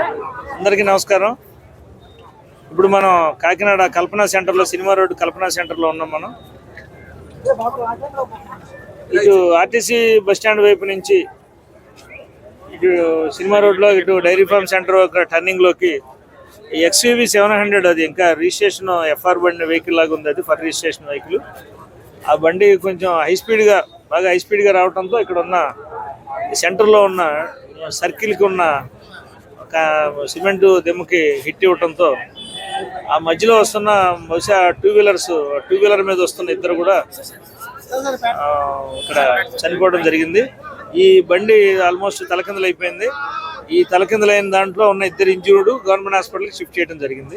అందరికీ నమస్కారం. ఇప్పుడు మనం కాకినాడ కల్పనా సెంటర్లో సినిమా రోడ్డు కల్పనా సెంటర్లో ఉన్నాం మనం. ఇటు ఆర్టీసీ బస్ స్టాండ్ వైపు నుంచి ఇటు సినిమా రోడ్లో ఇటు డైరీ ఫార్మ్ సెంటర్ ఒక టర్నింగ్లోకి ఎక్స్యూవి సెవెన్ హండ్రెడ్ అది. ఇంకా రిజిస్ట్రేషన్ ఎఫ్ఆర్ బండి వెహికల్ లాగా ఉంది అది ఫర్ రిజిస్ట్రేషన్ వెహికల్. ఆ బండి కొంచెం హై స్పీడ్గా బాగా హై స్పీడ్గా రావడంతో ఇక్కడ ఉన్న సెంటర్లో ఉన్న సర్కిల్కి ఉన్న సిమెంట్ దెమ్మకి హిట్ ఇవ్వడంతో ఆ మధ్యలో వస్తున్న బహుశా టూ వీలర్స్ టూ వీలర్ మీద వస్తున్న ఇద్దరు కూడా ఇక్కడ చనిపోవడం జరిగింది. ఈ బండి ఆల్మోస్ట్ తలకిందులు అయిపోయింది. ఈ తలకిందులైన దాంట్లో ఉన్న ఇద్దరు ఇంజూర్డ్ గవర్నమెంట్ హాస్పిటల్కి షిఫ్ట్ చేయడం జరిగింది.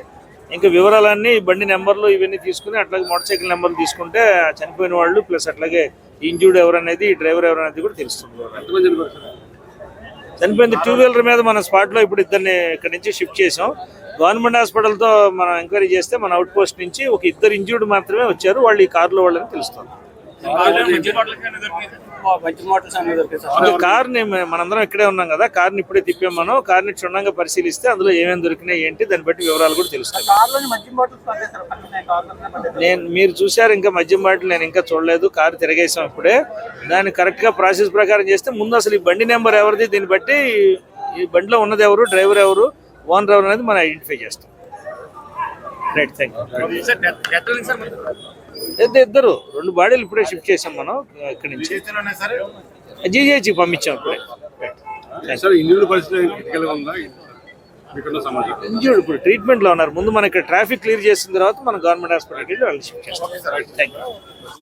ఇంకా వివరాలన్నీ బండి నెంబర్లు ఇవన్నీ తీసుకుని అట్లాగే మోటార్ సైకిల్ నెంబర్లు తీసుకుంటే చనిపోయిన వాళ్ళు ప్లస్ అట్లాగే ఇంజూర్డ్ ఎవరనేది డ్రైవర్ ఎవరనేది కూడా తెలుస్తుంది. చనిపోయింది టూ వీలర్ మీద మన స్పాట్లో ఇప్పుడు ఇద్దరిని ఇక్కడ నుంచి షిఫ్ట్ చేసాం గవర్నమెంట్ హాస్పిటల్తో మనం ఎంక్వైరీ చేస్తే మన అవుట్ పోస్ట్ నుంచి ఒక ఇద్దరు ఇంజూర్డ్ మాత్రమే వచ్చారు. వాళ్ళు ఈ కారులో వాళ్ళని తెలుస్తుంది. కార్ని మనందరం ఇక్కడే ఉన్నాం కదా కార్ని ఇప్పుడే తిప్పాం మనం కార్ని క్షుణ్ణంగా పరిశీలిస్తే అందులో ఏమేమి దొరికినాయి ఏంటి దాన్ని బట్టి వివరాలు కూడా తెలుస్తాయి. నేను మీరు చూశారు ఇంకా మద్యం బాటిల్ నేను ఇంకా చూడలేదు కారు తిరగేసాం ఇప్పుడే. దాన్ని కరెక్ట్గా ప్రాసెస్ ప్రకారం చేస్తే ముందు అసలు ఈ బండి నెంబర్ ఎవరిది దీన్ని బట్టి ఈ బండిలో ఉన్నది ఎవరు డ్రైవర్ ఎవరు ఓనర్ ఎవరు అనేది మనం ఐడెంటిఫై చేస్తాం. రైట్ థ్యాంక్ యూ ఇద్దరు ఇద్దరు. రెండు బాడీలు ఇప్పుడే షిఫ్ట్ చేసాం మనం ఇక్కడి నుంచి. జీజేచి పంపించాం ఇప్పుడే. ఇంజూర్డ్ ఇప్పుడు ట్రీట్మెంట్లో ఉన్నారు. ముందు మనం ఇక్కడ ట్రాఫిక్ క్లియర్ చేసిన తర్వాత మనం గవర్నమెంట్ హాస్పిటల్కి వెళ్ళి వాళ్ళు షిఫ్ట్ చేస్తాం. Thank you